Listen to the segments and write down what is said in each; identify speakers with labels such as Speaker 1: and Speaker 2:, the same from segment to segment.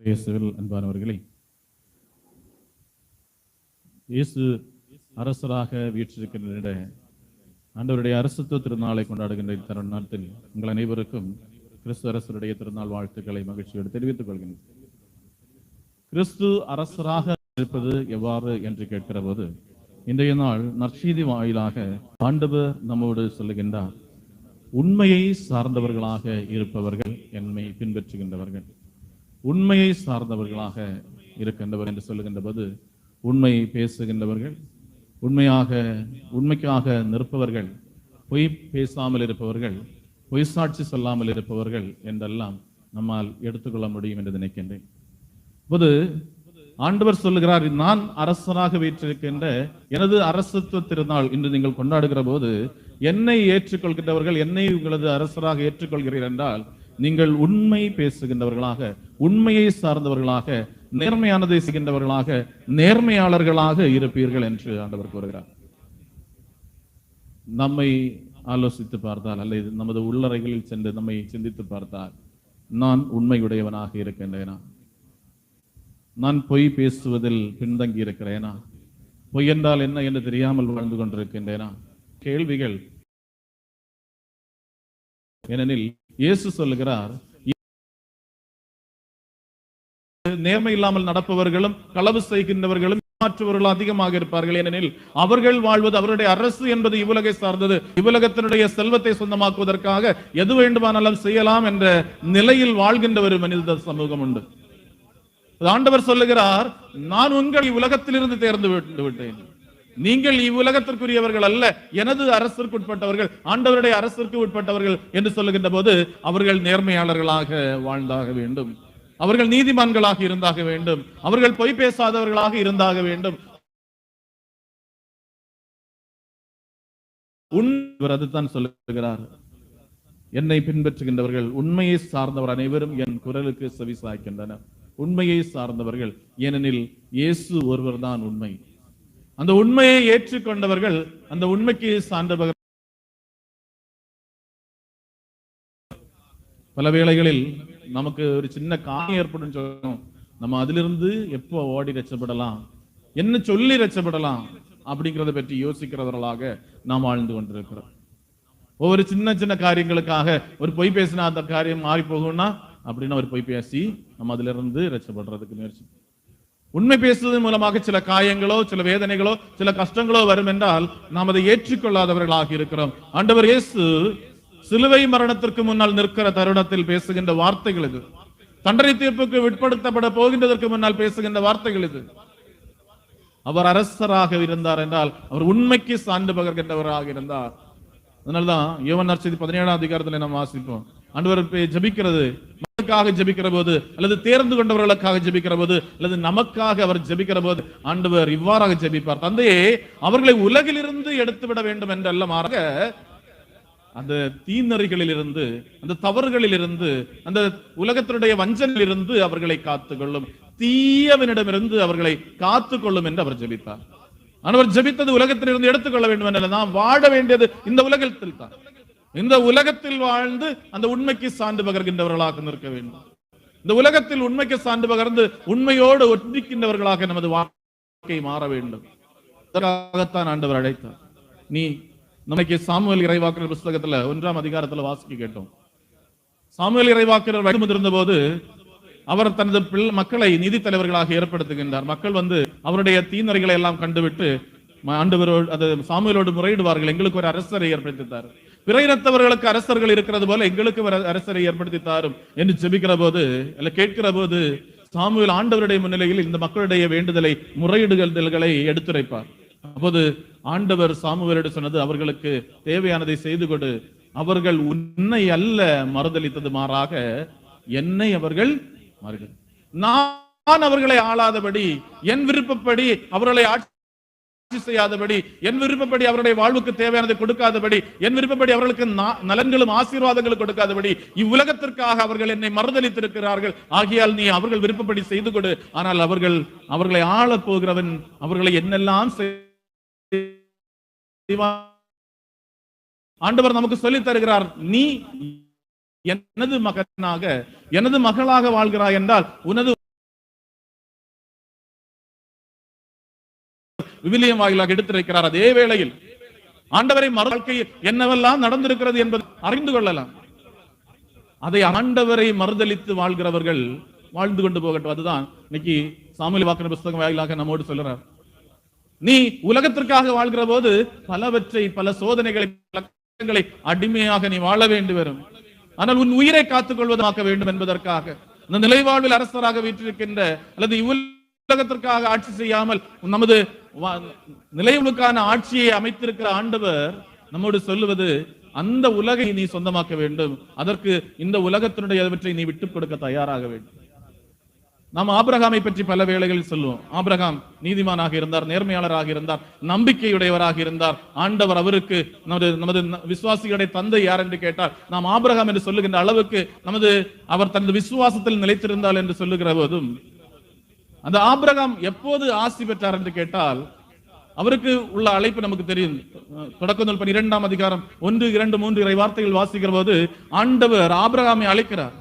Speaker 1: இயேசுவில் அன்பானவர்களே இயேசு அரசராக வீற்றிருக்கின்ற ஆண்டவருடைய அரசுத்துவ திருநாளை கொண்டாடுகின்ற தருணத்தில் உங்கள் அனைவருக்கும் கிறிஸ்து அரசருடைய திருநாள் வாழ்த்துக்களை மகிழ்ச்சியோடு தெரிவித்துக் கொள்கின்றேன் கிறிஸ்து அரசராக இருப்பது எவ்வாறு என்று கேட்கிற போது இன்றைய நாள் நற்செய்தி வாயிலாக ஆண்டவர் நம்மோடு சொல்லுகின்றார் உண்மையை சார்ந்தவர்களாக இருப்பவர்கள் என்னை பின்பற்றுகின்றவர்கள். உண்மையை சார்ந்தவர்களாக இருக்கின்றவர் என்று சொல்லுகின்ற போது உண்மை பேசுகின்றவர்கள் உண்மையாக உண்மைக்காக நிற்பவர்கள் பொய் பேசாமல் இருப்பவர்கள் பொய் சாட்சி சொல்லாமல் இருப்பவர்கள் என்றெல்லாம் நம்மால் எடுத்துக்கொள்ள முடியும் என்று நினைக்கின்றேன். போது ஆண்டவர் சொல்லுகிறார் நான் அரசனாக வீற்றிருக்கின்ற எனது அரசத்துவ திருநாள் இன்று நீங்கள் கொண்டாடுகிற போது என்னை ஏற்றுக்கொள்கின்றவர்கள் என்னை உங்களது அரசராக ஏற்றுக்கொள்கிறீர்கள் என்றால் நீங்கள் உண்மை பேசுகின்றவர்களாக உண்மையை சார்ந்தவர்களாக நேர்மையானதை செய்கின்றவர்களாக நேர்மையாளர்களாக இருப்பீர்கள் என்று ஆண்டவர் கூறுகிறார். நம்மை ஆலோசித்து பார்த்தால் அல்லது நமது உள்ளறைகளில் சென்று நம்மை சிந்தித்து பார்த்தால் நான் உண்மையுடையவனாக இருக்கின்றேனா? நான் பொய் பேசுவதில் பின்தங்கி இருக்கிறேனா? பொய் என்றால் என்ன என்று தெரியாமல் வாழ்ந்து கொண்டிருக்கின்றேனா? கேள்விகள். ஏனெனில் இயேசு சொல்லுகிறார் நேர்மை இல்லாமல் நடப்பவர்களும் களவு செய்கின்றவர்களும் மாற்றுவர்கள் அதிகமாக இருப்பார்கள். ஏனெனில் அவர்கள் வாழ்வது அவருடைய அரசு என்பது இவ்வுலகை சார்ந்தது. இவ்வுலகத்தினுடைய செல்வத்தை சொந்தமாக்குவதற்காக எது வேண்டுமானாலும் செய்யலாம் என்ற நிலையில் வாழ்கின்ற ஒரு மனித சமூகம் உண்டு. ஆண்டவர் சொல்லுகிறார் நான் உங்களை உலகத்திலிருந்து தேர்ந்து விட்டு விட்டேன். நீங்கள் இவ்வுலகத்திற்குரியவர்கள் அல்ல. எனது அரசிற்கு உட்பட்டவர்கள் ஆண்டவருடைய அரசிற்கு உட்பட்டவர்கள் என்று சொல்லுகின்ற போது அவர்கள் நேர்மையாளர்களாக வாழ்ந்தாக வேண்டும். அவர்கள் நீதிமான்களாக இருந்தாக வேண்டும். அவர்கள் பொய் பேசாதவர்களாக இருந்தாக வேண்டும். உண்வர் அதுதான் சொல்லுகிறார். என்னை பின்பற்றுகின்றவர்கள் உண்மையை சார்ந்தவர் அனைவரும் என் குரலுக்கு செவி சாய்க்கின்றனர் உண்மையை சார்ந்தவர்கள் ஏனெனில் இயேசு ஒருவர் தான் உண்மை. அந்த உண்மையை ஏற்றுக்கொண்டவர்கள் அந்த உண்மைக்கு சார்ந்தவர்கள் பல வேளைகளில் நமக்கு ஒரு சின்ன காயம் ஏற்படும் சொல்லணும் நம்ம அதிலிருந்து எப்போ ஓடி ரச்சப்படலாம்? என்ன சொல்லி ரச்சப்படலாம்? அப்படிங்கிறத பற்றி யோசிக்கிறவர்களாக நாம் வாழ்ந்து கொண்டிருக்கிறோம். ஒவ்வொரு சின்ன சின்ன காரியங்களுக்காக ஒரு பொய் பேசினா அந்த காரியம் மாறி போகும்னா அப்படின்னு ஒரு பொய் பேசி நம்ம அதுல இருந்து ரச்சப்படுறதுக்கு முயற்சி உண்மை பேசுவதன் மூலமாக சில காயங்களோ சில வேதனைகளோ சில கஷ்டங்களோ வரும் என்றால் நாம் அதை ஏற்றுக்கொள்ளாதவர்களாக இருக்கிறோம். ஆண்டவர் இயேசு சிலுவை மரணத்திற்கு முன்னால் நிற்கிற தருணத்தில் பேசுகின்ற வார்த்தைகள் இது. தண்டனை தீர்ப்புக்கு உட்படுத்தப்பட போகின்றதற்கு முன்னால் பேசுகின்ற வார்த்தைகள் இது. அவர் அரசராக இருந்தார் என்றால் அவர் உண்மைக்கு சான்று பகர்கின்றவராக இருந்தார். அதனால்தான் யோவன் நற்செய்தி பதினேழாம் அதிகாரத்தில் நாம் வாசிப்போம். ஆண்டவர் ஜபிக்கிறது. நமக்காக ஜபிக்கிற போது அல்லது தேர்ந்து கொண்டவர்களுக்காக ஜபிக்கிற போது அல்லது நமக்காக அவர் ஜபிக்கிற போது ஆண்டவர் இவ்வாறாக ஜபிப்பார். தந்தையே அவர்களை உலகிலிருந்து எடுத்து விட வேண்டும் என்றல்ல மாறாக அந்த தீநறிகளிலிருந்து அந்த தவறுகளில் இருந்து அந்த உலகத்தினுடைய வஞ்சனில் இருந்து அவர்களை காத்துக்கொள்ளும். தீயவனிடமிருந்து அவர்களை காத்துக்கொள்ளும் என்று அவர் ஜபித்தார். ஆனவர் ஜெபித்தது உலகத்திலிருந்து எடுத்துக்கொள்ள வேண்டும் என்ற நாம் வாழ வேண்டியது இந்த உலகத்தில் தான் இந்த உலகத்தில் வாழ்ந்து அந்த உண்மைக்கு சான்று பகர்கின்றவர்களாக நிற்க வேண்டும். இந்த உலகத்தில் உண்மைக்கு சான்று பகர்ந்து உண்மையோடு ஒட்டிக்கின்றவர்களாக நமது வாழ்க்கை மாற வேண்டும். அதற்காகத்தான் ஆண்டவர் அழைத்தார். நீ நமக்கு சாமுவல் இறைவாக்குற புஸ்தகத்துல ஒன்றாம் அதிகாரத்துல வாசிக்க கேட்டோம். சாமுவல் இறைவாக்குறர் வயது போது அவர் தனது பிள்ளை மக்களை நிதி தலைவர்களாக ஏற்படுத்துகின்றார். மக்கள் வந்து அவருடைய தீநறைகளை எல்லாம் கண்டுவிட்டு ஆண்டவரோடு அது சாமுவேலோடு முறையிடுவார்கள். எங்களுக்கு ஒரு அரசரை ஏற்படுத்தித்தார். பிற இனத்தவர்களுக்கு அரசர்கள் இருக்கிறது போல எங்களுக்கு அரசரை ஏற்படுத்தி தாரும் என்று ஜெபிக்கிற போது அல்ல கேட்கிற போது சாமுவேல் ஆண்டவருடைய முன்னிலையில் இந்த மக்களுடைய வேண்டுதலை முறையிடுதல்களை எடுத்துரைப்பார். அப்போது ஆண்டவர் சாமுவேலிடம் சொன்னது அவர்களுக்கு தேவையானதை செய்து கொடு. அவர்கள் உன்னை அல்ல மறுதளித்தது மாறாக என்னை அவர்கள் மறுகள் நான் அவர்களை ஆளாதபடி என் விருப்பப்படி அவர்களை ஆட்சி செய்யாதபடி என் விருப்பப்படி அவருடைய வாழ்வுக்கு தேவையானதை கொடுக்காதபடி என் விருப்பப்படி அவர்களுக்கு நலன்களும் ஆசீர்வாதங்களும் கொடுக்காதபடி இவ்வுலகத்திற்காக அவர்கள் என்னை மறுதளித்திருக்கிறார்கள். ஆகியால் நீ அவர்கள் விருப்பப்படி செய்து கொடு. ஆனால் அவர்கள் அவர்களை ஆளப் போகிறவன் அவர்களை என்னெல்லாம் ஆண்டவர் நமக்கு சொல்லித் தருகிறார் நீ எனது மகனாக எனது மகளாக வாழ்கிறாய் என்றால் உனது விவிலியம் வாயிலாக எடுத்திருக்கிறார். அதே வேளையில் ஆண்டவரை மறு வாழ்க்கையில் என்னவெல்லாம் நடந்திருக்கிறது என்பதை அறிந்து கொள்ளலாம். அதை ஆண்டவரை மறுதளித்து வாழ்கிறவர்கள் வாழ்ந்து கொண்டு போகட்டும். அதுதான் இன்னைக்கு சாமியில் வாக்கின புஸ்தகம் வாயிலாக நம்மோடு சொல்றார். நீ உலகத்திற்காக வாழ்கிற போது பலவற்றை பல சோதனைகளை அடிமையாக நீ வாழ வேண்டி வரும். ஆனால் உன் உயிரை காத்துக் கொள்வதாக்க வேண்டும் என்பதற்காக. இந்த நிலைவாழ்வில் அரசராக வீற்றிருக்கின்ற அல்லது இவ்வளவு உலகத்திற்காக ஆட்சி செய்யாமல் நமது நிலைவுக்கான ஆட்சியை அமைத்திருக்கிற ஆண்டவர் நம்மோடு சொல்லுவது அந்த உலகை நீ சொந்தமாக்க வேண்டும். அதற்கு இந்த உலகத்தினுடையவற்றை நீ விட்டுக் கொடுக்க தயாராக வேண்டும். நாம் ஆபிரகாமை பற்றி பல வேளைகளில் சொல்லுவோம். ஆபிரகாம் நீதிமானாக இருந்தார் நேர்மையாளராக இருந்தார் நம்பிக்கையுடையவராக இருந்தார். ஆண்டவர் அவருக்கு நமது நமது விசுவாசிகளுடைய தந்தை யார் என்று கேட்டார் நாம் ஆபிரகாம் என்று சொல்லுகின்ற அளவுக்கு நமது அவர் தனது விசுவாசத்தில் நிலைத்திருந்தால் என்று சொல்லுகிற போதும் அந்த ஆபிரகாம் எப்போது ஆசி பெற்றார் என்று கேட்டால் அவருக்கு உள்ள அழைப்பு நமக்கு தெரியும். தொடக்க நூல் பன்னிரெண்டாம் அதிகாரம் ஒன்று இரண்டு மூன்று இறை வார்த்தைகள் வாசிக்கிற போது ஆண்டவர் ஆபிரகாமை அழைக்கிறார்.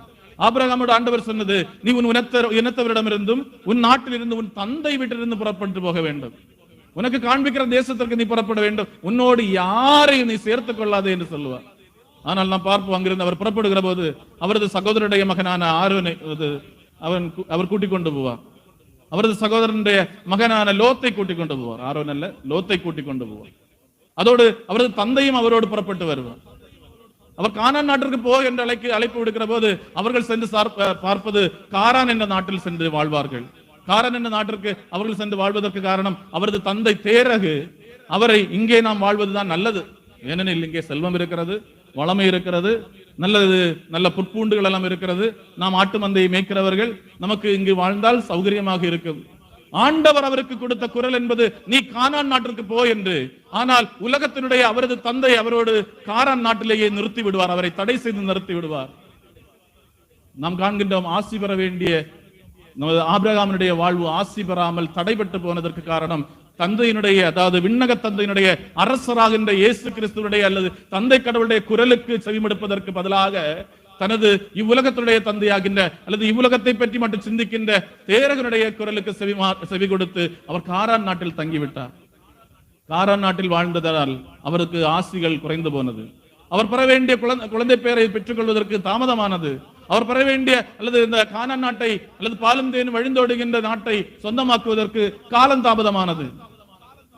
Speaker 1: ஆபிரகாமோட ஆண்டவர் சொன்னது நீ உன் இனத்த இனத்தவரிடமிருந்தும் உன் நாட்டிலிருந்து உன் தந்தை வீட்டிலிருந்து புறப்பட்டு போக வேண்டும். உனக்கு காண்பிக்கிற தேசத்திற்கு நீ புறப்பட வேண்டும். உன்னோடு யாரையும் நீ சேர்த்துக் கொள்ளாதே என்று சொல்லுவார். ஆனால் நாம் பார்ப்போம் அங்கிருந்து அவர் புறப்படுகிற போது அவரது சகோதரருடைய மகனான ஆர்வனை அவன் அவர் கூட்டிக் கொண்டு போவார். அவரது சகோதரனுடைய மகனான லோத்தை கூட்டிக் கொண்டு போவார். ஆரோன் அல்ல லோத்தை கூட்டிக் கொண்டு போவார். அதோடு அவரது தந்தையும் அவரோடு புறப்பட்டு வருவார். அவர் கானான் நாட்டிற்கு போ என்று அழைக்கு அழைப்பு விடுக்கிற போது அவர்கள் சென்று பார்ப்பது காரான் என்ற நாட்டில் சென்று வாழ்வார்கள். காரான் என்ற நாட்டிற்கு அவர்கள் சென்று வாழ்வதற்கு காரணம் அவரது தந்தை தேரகு. அவரை இங்கே நாம் வாழ்வதுதான் நல்லது. ஏனெனில் இங்கே செல்வம் இருக்கிறது வளமை இருக்கிறது நல்லது நல்ல புற்பூண்டுகள் எல்லாம் இருக்கிறது. நாம் ஆட்டு மந்தையை மேய்க்கிறவர்கள் நமக்கு இங்கு வாழ்ந்தால் சௌகரியமாக இருக்கும். ஆண்டவர் அவருக்கு கொடுத்த குரல் என்பது நீ கானான் நாட்டிற்கு போ என்று. ஆனால் உலகத்தினுடைய அவரது தந்தை அவரோடு காரான் நாட்டிலேயே நிறுத்தி விடுவார். அவரை தடை செய்து நிறுத்தி விடுவார். நாம் காண்கின்றோம் ஆசி பெற வேண்டிய நமது ஆபிரகாமனுடைய வாழ்வு ஆசி பெறாமல் தடைபட்டு போனதற்கு காரணம் தந்தையினுடைய அதாவது விண்ணக தந்தையினுடைய அரசராகின்ற இயேசு கிறிஸ்துவனுடைய அல்லது தந்தை கடவுளுடைய குரலுக்கு செவிமடுப்பதற்கு பதிலாக தனது இவ்வுலகத்தினுடைய தந்தையாகின்ற அல்லது இவ்வுலகத்தை பற்றி மட்டும் சிந்திக்கின்ற தேரகனுடைய குரலுக்கு செவி செவி கொடுத்து அவர் காரான் நாட்டில் தங்கிவிட்டார். காரான் நாட்டில் வாழ்ந்ததால் அவருக்கு ஆசிகள் குறைந்து போனது. அவர் பெற வேண்டிய குழந்தை குழந்தை பேரை பெற்றுக்கொள்வதற்கு தாமதமானது. அவர் பெற வேண்டிய அல்லது இந்த கானான் நாட்டை அல்லது பாலும் தேனும் வழிந்தோடுகின்ற நாட்டை சொந்தமாக்குவதற்கு காலம் தாமதமானது.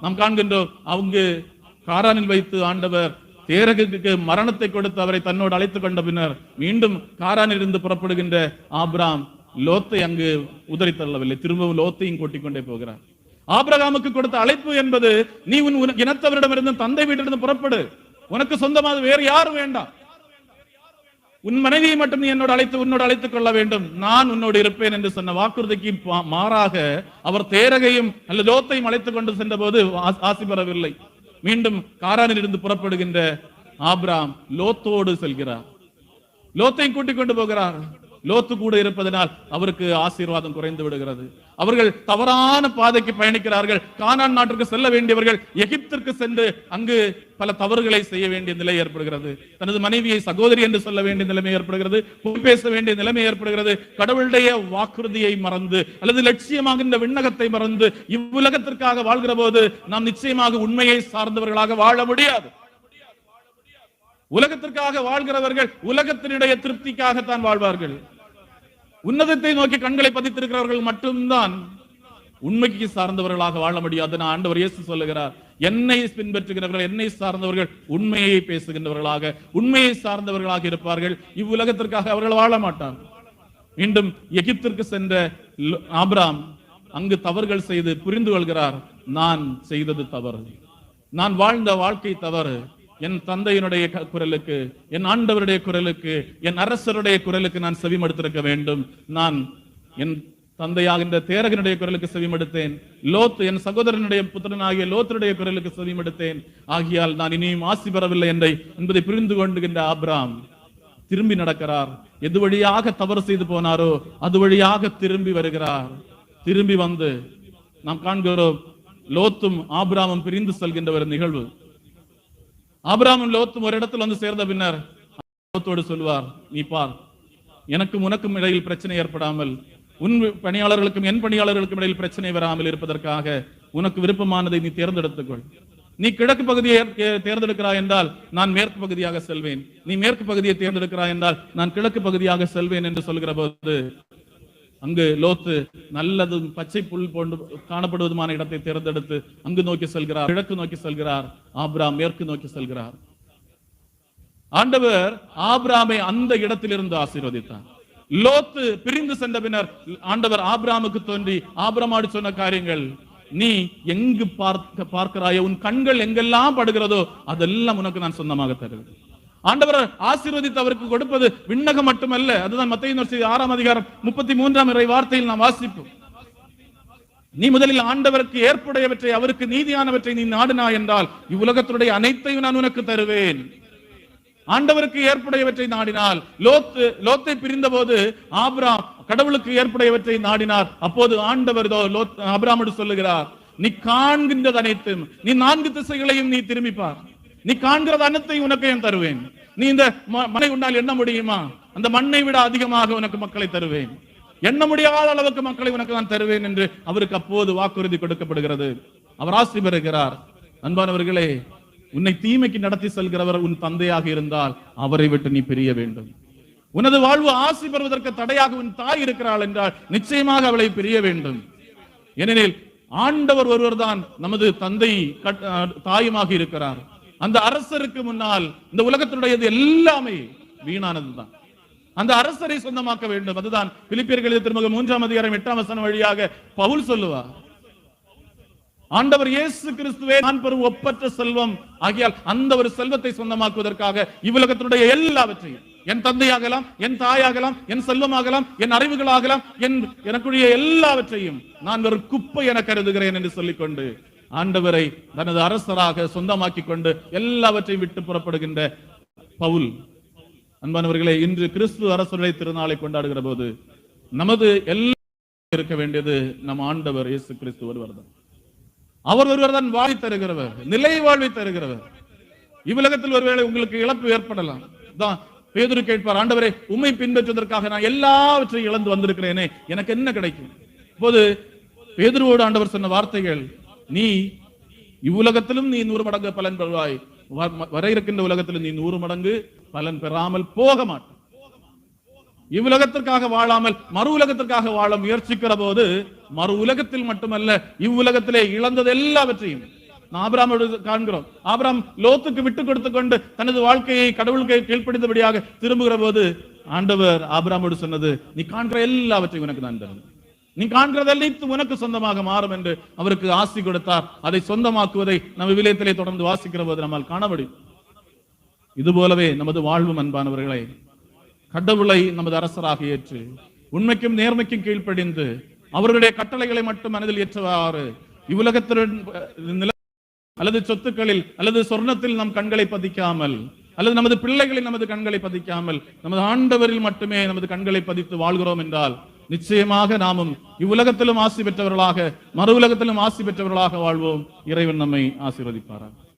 Speaker 1: நாம் காண்கின்றோம் அவங்க காரானில் வைத்து ஆண்டவர் தேரகுக்கு மரணத்தை கொடுத்து அவரை தன்னோடு அழைத்துக் கொண்ட பின்னர் மீண்டும் காரானிலிருந்து புறப்படுகின்ற ஆப்ராம் லோத்தை அங்கு உதறி தள்ளவில்லை. திரும்பவும் லோத்தையும் கூட்டிக் கொண்டே போகிறார். ஆபிரகாமுக்கு கொடுத்த அழைப்பு என்பது நீ உன் இனத்தவரிடமிருந்து தந்தை வீட்டிலிருந்து புறப்படு. உனக்கு சொந்தமாக வேறு யாரும் வேண்டாம். உன் மனைவியை மட்டும் நீ என்னோடு அழைத்து உன்னோடு அழைத்துக் கொள்ள வேண்டும். நான் உன்னோடு இருப்பேன் என்று சொன்ன வாக்குறுதிக்கு மாறாக அவர் தேரகையும் அல்ல லோத்தையும் அழைத்துக் கொண்டு சென்ற போது ஆசி பெறவில்லை. மீண்டும் காரானில் இருந்து புறப்படுகின்ற ஆப்ராம் லோத்தோடு செல்கிறார். லோத்தையும் கூட்டிக் கொண்டு போகிறார். லோத்து கூட இருப்பதனால் அவருக்கு ஆசீர்வாதம் குறைந்து விடுகிறது. அவர்கள் தவறான பாதைக்கு பயணிக்கிறார்கள். கானான் நாட்டிற்கு செல்ல வேண்டியவர்கள் எகிப்திற்கு சென்று அங்கு பல தவறுகளை செய்ய வேண்டிய நிலை ஏற்படுகிறது. தனது மனைவியை சகோதரி என்று சொல்ல வேண்டிய நிலைமை ஏற்படுகிறது. பொய் பேச வேண்டிய நிலைமை ஏற்படுகிறது. கடவுளுடைய வாக்குறுதியை மறந்து அல்லது லட்சியமாகின்ற விண்ணகத்தை மறந்து இவ்வுலகத்திற்காக வாழ்கிற போது நாம் நிச்சயமாக உண்மையை சார்ந்தவர்களாக வாழ முடியாது. உலகத்திற்காக வாழ்கிறவர்கள் உலகத்தினுடைய திருப்திக்காகத்தான் வாழ்வார்கள். உன்னதத்தை நோக்கி கண்களை பதித்திருக்கிறவர்கள் மட்டும்தான் உண்மைக்கு சார்ந்தவர்களாக வாழ முடியாது நான் ஆண்டவர் இயேசு சொல்லுகிறார். என்னை பின்பற்றுகிறவர்கள் என்னை சார்ந்தவர்கள் உண்மையை பேசுகின்றவர்களாக உண்மையை சார்ந்தவர்களாக இருப்பார்கள். இவ்வுலகத்திற்காக அவர்கள் வாழ மாட்டார்கள் மீண்டும் எகிப்திற்கு சென்ற ஆப்ராம் அங்கு தவறுகள் செய்து புரிந்து கொள்கிறார். நான் செய்தது தவறு. நான் வாழ்ந்த வாழ்க்கை தவறு. என் தந்தையினுடைய க- குரலுக்கு என் ஆண்டவருடைய குரலுக்கு என் அரசருடைய குரலுக்கு நான் செவிமடுத்திருக்க வேண்டும். நான் என் தந்தையாகின்ற தேரகனுடைய குரலுக்கு செவிமடுத்தேன். லோத் என் சகோதரனுடைய புத்திரனாகிய லோத்தருடைய குரலுக்கு செவிமடுத்தேன். ஆகியால் நான் இனியும் ஆசி பெறவில்லை என்றை என்பதை புரிந்து கொண்டுகின்ற ஆப்ராம் திரும்பி நடக்கிறார். எது வழியாக தவறு செய்து போனாரோ அது வழியாக திரும்பி வருகிறார். திரும்பி வந்து நாம் காண்கிறோம் லோத்தும் ஆபிராமும் பிரிந்து செல்கின்ற ஒரு நிகழ்வு. ஆபிராமும் லோத்தும் ஒரு இடத்துல வந்து சேர்ந்த பின்னர் லோத்தோடு சொல்வார் நீ பார் எனக்கும் உனக்கும் இடையில் பிரச்சனை ஏற்படாமல் உன் பணியாளர்களுக்கும் என் பணியாளர்களுக்கும் இடையில் பிரச்சனை வராமல் இருப்பதற்காக உனக்கு விருப்பமானதை நீ தேர்ந்தெடுத்துக்கொள். நீ கிழக்கு பகுதியை தேர்ந்தெடுக்கிறாய் என்றால் நான் மேற்கு பகுதியாக செல்வேன். நீ மேற்கு பகுதியை தேர்ந்தெடுக்கிறாய் என்றால் நான் கிழக்கு பகுதியாக செல்வேன் என்று சொல்கிற போது அங்கு லோத்து நல்லதும் பச்சை புல் போன்று காணப்படுவதுமான இடத்தை தேர்ந்தெடுத்து அங்கு நோக்கி செல்கிறார் கிழக்கு நோக்கி செல்கிறார் ஆப்ராம் மேற்கு நோக்கி செல்கிறார். ஆண்டவர் ஆப்ராமை அந்த இடத்திலிருந்து ஆசீர்வதித்தார். லோத்து பிரிந்து சென்ற பின்னர் ஆண்டவர் ஆப்ராமுக்கு தோன்றி ஆபிரமாடு சொன்ன காரியங்கள் நீ எங்கு பார்க்க பார்க்கிறாயோ உன் கண்கள் எங்கெல்லாம் படுகிறதோ அதெல்லாம் உனக்கு நான் சொந்தமாக தருகிறேன் ஆண்டவர் ஆசீர்வதித்து அவருக்கு கொடுப்பது விண்ணகம் மட்டுமல்ல. அதுதான் மத்திய ஆறாம் அதிகாரம் முப்பத்தி மூன்றாம் இறை வார்த்தையில் நாம் வாசிப்போம். நீ முதலில் ஆண்டவருக்கு ஏற்புடையவற்றை அவருக்கு நீதியானவற்றை நீ நாடினா என்றால் இவ்வுலகத்துடைய அனைத்தையும் நான் உனக்கு தருவேன். ஆண்டவருக்கு ஏற்புடையவற்றை நாடினால் லோத்து லோத்தை பிரிந்த போது ஆபிராம் கடவுளுக்கு ஏற்புடையவற்றை நாடினார். அப்போது ஆண்டவர் லோத் ஆபிராமோடு சொல்லுகிறார் நீ காண்கின்றது அனைத்தும் நீ நான்கு திசைகளையும் நீ திரும்பிப்பார். நீ காண்கிறது உனக்கு உனக்கையும் தருவேன். நீ இந்த ம- மண்ணை உன்னால் எண்ண முடியுமா? அந்த மண்ணை விட அதிகமாக உனக்கு மக்களை தருவேன். எண்ண முடியாத அளவுக்கு மக்களை உனக்கு நான் தருவேன் என்று அவருக்கு அப்போது வாக்குறுதி கொடுக்கப்படுகிறது. அவர் ஆசி பெறுகிறார். அன்பானவர்களே உன்னை தீமைக்கு நடத்தி செல்கிறவர் உன் தந்தையாக இருந்தால் அவரை விட்டு நீ பிரிய வேண்டும். உனது வாழ்வு ஆசி பெறுவதற்கு தடையாக உன் தாய் இருக்கிறாள் என்றால் நிச்சயமாக அவளை பிரிய வேண்டும். ஏனெனில் ஆண்டவர் ஒருவர்தான் நமது தந்தை கட்- தாயுமாக இருக்கிறார். அந்த அரசருக்கு முன்னால் இந்த உலகத்தினுடையது எல்லாமே வீணானதுதான். அந்த அரசரை சொந்தமாக்க வேண்டும். அதுதான் பிலிப்பியர்கள் திருமக மூன்றாம் அதிகாரம் எட்டாம் வசனம் வழியாக பவுல் சொல்லுவா ஆண்டவர் இயேசு கிறிஸ்துவே நான் பெறும் ஒப்பற்ற செல்வம். ஆகியால் அந்த ஒரு செல்வத்தை சொந்தமாக்குவதற்காக இவ்வுலகத்தினுடைய எல்லாவற்றையும் என் தந்தையாகலாம் என் தாயாகலாம் என் செல்வமாகலாம் என் அறிவுகளாகலாம் என் எனக்குரிய எல்லாவற்றையும் நான் ஒரு குப்பை என கருதுகிறேன் என்று சொல்லிக்கொண்டு ஆண்டவரை தனது அரசராக சொந்தமாக்கி கொண்டு எல்லாவற்றையும் விட்டு புறப்படுகின்ற பவுல். அன்பானவர்களே இன்று கிறிஸ்து அரசுடைய திருநாளை கொண்டாடுகிற போது நமது எல்லாம் இருக்க வேண்டியது நம் ஆண்டவர் இயேசு கிறிஸ்து ஒருவர் தான் அவர் ஒருவர் தான் வாழ்வை தருகிறவர் நிலை வாழ்வை தருகிறவர். இவ்வுலகத்தில் ஒருவேளை உங்களுக்கு இழப்பு ஏற்படலாம். தான் பேதுரு கேட்பார் ஆண்டவரே உண்மை பின்பற்றுவதற்காக நான் எல்லாவற்றையும் இழந்து வந்திருக்கிறேனே எனக்கு என்ன கிடைக்கும்? இப்போது பேதுருவோடு ஆண்டவர் சொன்ன வார்த்தைகள் நீ இவ்வுலகத்திலும் நீ நூறு மடங்கு பலன் பெறுவாய் வர இருக்கின்ற உலகத்திலும் நீ நூறு மடங்கு பலன் பெறாமல் போக மாட்டாய் இவ்வுலகத்திற்காக வாழாமல் மறு உலகத்திற்காக வாழ முயற்சிக்கிற போது மறு உலகத்தில் மட்டுமல்ல இவ்வுலகத்திலே இழந்தது எல்லாவற்றையும் நான் ஆபிராமோடு காண்கிறோம் ஆபிராம் லோத்துக்கு விட்டு கொடுத்து கொண்டு தனது வாழ்க்கையை கடவுளுக்கு கீழ்ப்படிந்தபடியாக திரும்புகிற போது ஆண்டவர் ஆபிராமோடு சொன்னது நீ காண்கிற எல்லாவற்றையும் உனக்கு நான் தருவேன் நீ காண்கிறதெல்லாம் உனக்கு சொந்தமாக மாறும் என்று அவருக்கு ஆசி கொடுத்தார். அதை சொந்தமாக்குவதை நம்ம விலையத்திலே தொடர்ந்து வாசிக்கிற போது நம்மால் காண முடியும். இது போலவே நமது வாழ்வும் அன்பானவர்களை கடவுளை நமது அரசராக ஏற்று உண்மைக்கும் நேர்மைக்கும் கீழ்ப்படிந்து அவர்களுடைய கட்டளைகளை மட்டும் மனதில் ஏற்றவாறு இவ்வுலகத்தின் நில அல்லது சொத்துக்களில் அல்லது சொர்ணத்தில் நம் கண்களை பதிக்காமல் அல்லது நமது பிள்ளைகளில் நமது கண்களை பதிக்காமல் நமது ஆண்டவரில் மட்டுமே நமது கண்களை பதித்து வாழ்கிறோம் என்றால் நிச்சயமாக நாமும் இவ்வுலகத்திலும் ஆசி பெற்றவர்களாக மறு உலகத்திலும் ஆசி பெற்றவர்களாக வாழ்வோம். இறைவன் நம்மை ஆசீர்வதிப்பாரான்